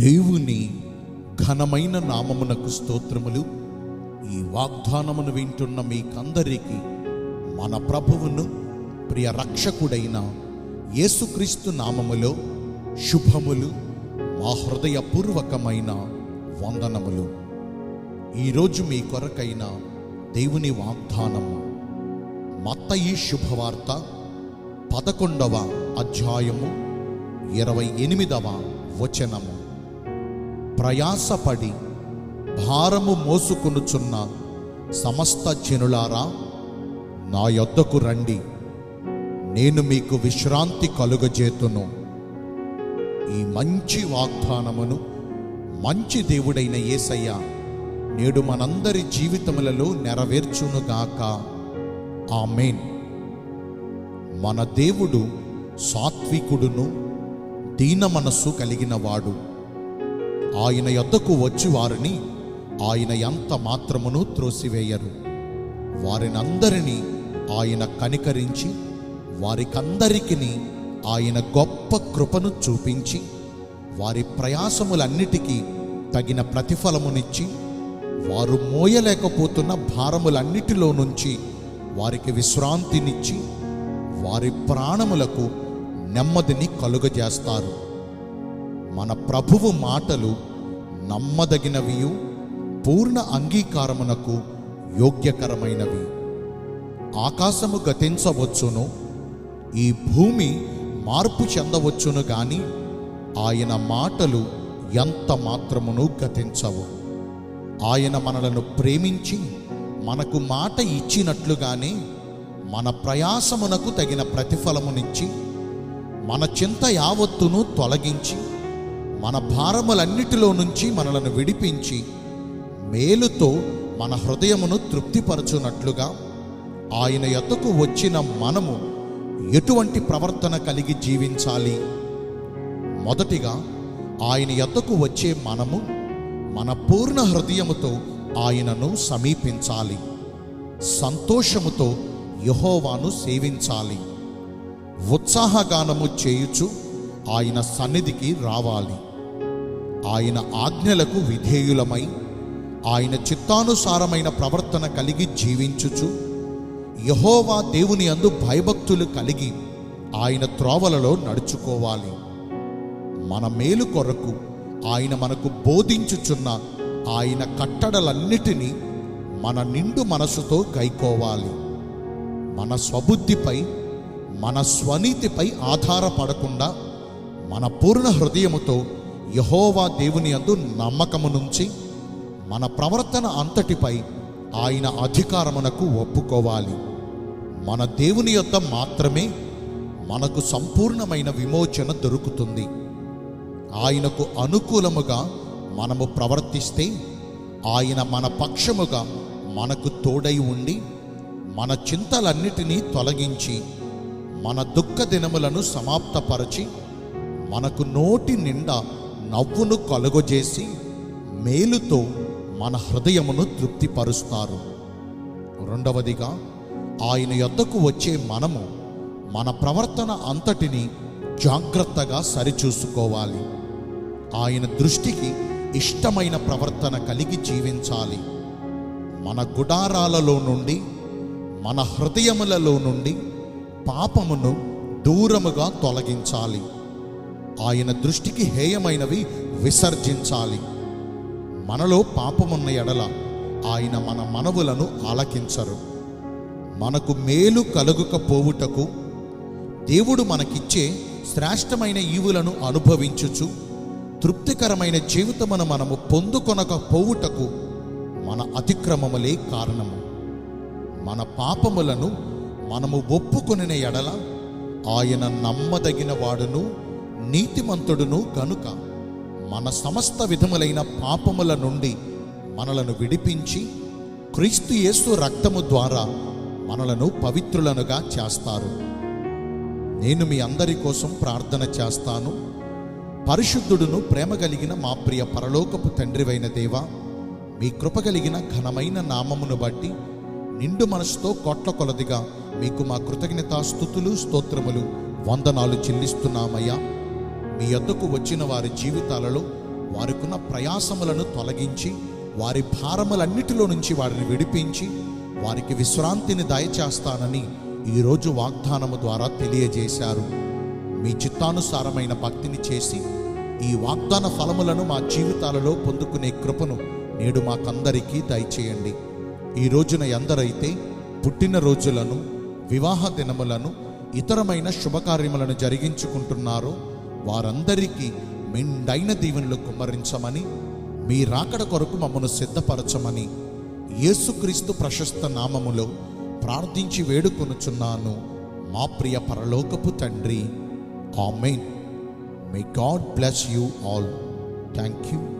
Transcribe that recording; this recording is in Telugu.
దేవుని ఘనమైన నామమునకు స్తోత్రములు. ఈ వాగ్దానమును వింటున్న మీకందరికీ మన ప్రభువును ప్రియ రక్షకుడైన యేసుక్రీస్తు నామములో శుభములు మా హృదయపూర్వకమైన వందనములు. ఈరోజు మీ కొరకైన దేవుని వాగ్దానము. మత్తయి శుభవార్త పదకొండవ అధ్యాయము ఇరవై ఎనిమిదవ వచనము. ప్రయాసపడి భారము మోసుకొనుచున్న సమస్త జనులారా నా యొద్దకు రండి. నేను మీకు విశ్రాంతి కలుగజేతును. ఈ మంచి వాగ్దానమును మంచి దేవుడైన యేసయ్య నేడు మనందరి జీవితములలో నెరవేర్చునుగాక ఆమెన్. మన దేవుడు సాత్వికుడును దీన మనస్సు కలిగినవాడు. ఆయన యొద్దకు వచ్చి వారిని ఆయన ఎంత మాత్రమును త్రోసివేయరు. వారినందరినీ ఆయన కనికరించి వారికందరికిని ఆయన గొప్ప కృపను చూపించి వారి ప్రయాసములన్నిటికీ తగిన ప్రతిఫలమునిచ్చి వారు మోయలేకపోతున్న భారములన్నిటిలో నుంచి వారికి విశ్రాంతినిచ్చి వారి ప్రాణములకు నెమ్మదిని కలుగజేస్తారు. మన ప్రభువు మాటలు నమ్మదగినవియు పూర్ణ అంగీకారమునకు యోగ్యకరమైనవి. ఆకాశము గతించవచ్చును ఈ భూమి మార్పు చెందవచ్చును గాని ఆయన మాటలు ఎంత మాత్రమును గతించవు. ఆయన మనలను ప్రేమించి మనకు మాట ఇచ్చినట్లుగానే మన ప్రయాసమునకు తగిన ప్రతిఫలమునిచ్చి మన చింత యావత్తును తొలగించి మన భారములన్నిటిలో నుంచి మనలను విడిపించి మేలుతో మన హృదయమును తృప్తిపరచునట్లుగా ఆయన యొద్దకు వచ్చిన మనము ఎటువంటి ప్రవర్తన కలిగి జీవించాలి? మొదటిగా ఆయన యొద్దకు వచ్చే మనము మన పూర్ణ హృదయముతో ఆయనను సమీపించాలి. సంతోషముతో యహోవాను సేవించాలి. ఉత్సాహగానము చేయుచు ఆయన సన్నిధికి రావాలి. ఆయన ఆజ్ఞలకు విధేయులమై ఆయన చిత్తానుసారమైన ప్రవర్తన కలిగి జీవించుచు యహోవా దేవుని అందు భయభక్తులు కలిగి ఆయన త్రోవలలో నడుచుకోవాలి. మన మేలు కొరకు ఆయన మనకు బోధించుచున్న ఆయన కట్టడలన్నిటినీ మన నిండు మనసుతో గైకోవాలి. మన స్వబుద్ధిపై మన స్వనీతిపై ఆధారపడకుండా మన పూర్ణ హృదయముతో యహోవా దేవుని అందు నమ్మకము నుంచి మన ప్రవర్తన అంతటిపై ఆయన అధికారమునకు ఒప్పుకోవాలి. మన దేవుని యొద్ద మాత్రమే మనకు సంపూర్ణమైన విమోచన దొరుకుతుంది. ఆయనకు అనుకూలముగా మనము ప్రవర్తిస్తే ఆయన మన పక్షముగా మనకు తోడై ఉండి మన చింతలన్నిటినీ తొలగించి మన దుఃఖ దినములను సమాప్తపరచి మనకు నోటి నిండా నవ్వును కలుగజేసి మేలుతో మన హృదయమును తృప్తిపరుస్తారు. రెండవదిగా ఆయన యొద్దకు వచ్చే మనము మన ప్రవర్తన అంతటిని జాగ్రత్తగా సరిచూసుకోవాలి. ఆయన దృష్టికి ఇష్టమైన ప్రవర్తన కలిగి జీవించాలి. మన గుడారాలలో నుండి మన హృదయములలో నుండి పాపమును దూరముగా తొలగించాలి. ఆయన దృష్టికి హేయమైనవి విసర్జించాలి. మనలో పాపమున్న ఎడల ఆయన మన మనవులను ఆలకించరు. మనకు మేలు కలుగుకపోవుటకు దేవుడు మనకిచ్చే శ్రేష్టమైన ఈవులను అనుభవించుచు తృప్తికరమైన జీవితమును మనము పొందుకొనకపోవుటకు మన అతిక్రమములే కారణము. మన పాపములను మనము ఒప్పుకొనిన ఎడల ఆయన నమ్మదగిన వాడును నీతిమంతుడును గనుక మన సమస్త విధములైన పాపముల నుండి మనలను విడిపించి క్రీస్తు యేసు రక్తము ద్వారా మనలను పవిత్రులనుగా చేస్తారు. నేను మీ అందరి కోసం ప్రార్థన చేస్తాను. పరిశుద్ధుడును ప్రేమ కలిగిన మా ప్రియ పరలోకపు తండ్రివైన దేవా మీ కృప కలిగిన ఘనమైన నామమును బట్టి నిండు మనసుతో కోట్ల కొలదిగా మీకు మా కృతజ్ఞతా స్థుతులు స్తోత్రములు వందనాలు చెల్లిస్తున్నామయ్యా. మీ యొద్దకు వచ్చిన వారి జీవితాలలో వారికున్న ప్రయాసములను తొలగించి వారి భారములన్నిటిలో నుంచి వారిని విడిపించి వారికి విశ్రాంతిని దయచేస్తానని ఈరోజు వాగ్దానము ద్వారా తెలియజేశారు. మీ చిత్తానుసారమైన భక్తిని చేసి ఈ వాగ్దాన ఫలములను మా జీవితాలలో పొందుకునే కృపను నేడు మాకందరికీ దయచేయండి. ఈ రోజున ఎందరైతే పుట్టిన రోజులను వివాహ దినములను ఇతరమైన శుభకార్యములను జరిగించుకుంటున్నారో వారందరికీ మెండైన దీవెనలు కుమ్మరించమని మీ రాకడ కొరకు మమ్మను సిద్ధపరచమని యేసుక్రీస్తు ప్రశస్త నామములో ప్రార్థించి వేడుకొనుచున్నాను. మా ప్రియ పరలోకపు తండ్రి. Amen. May God bless you all thank you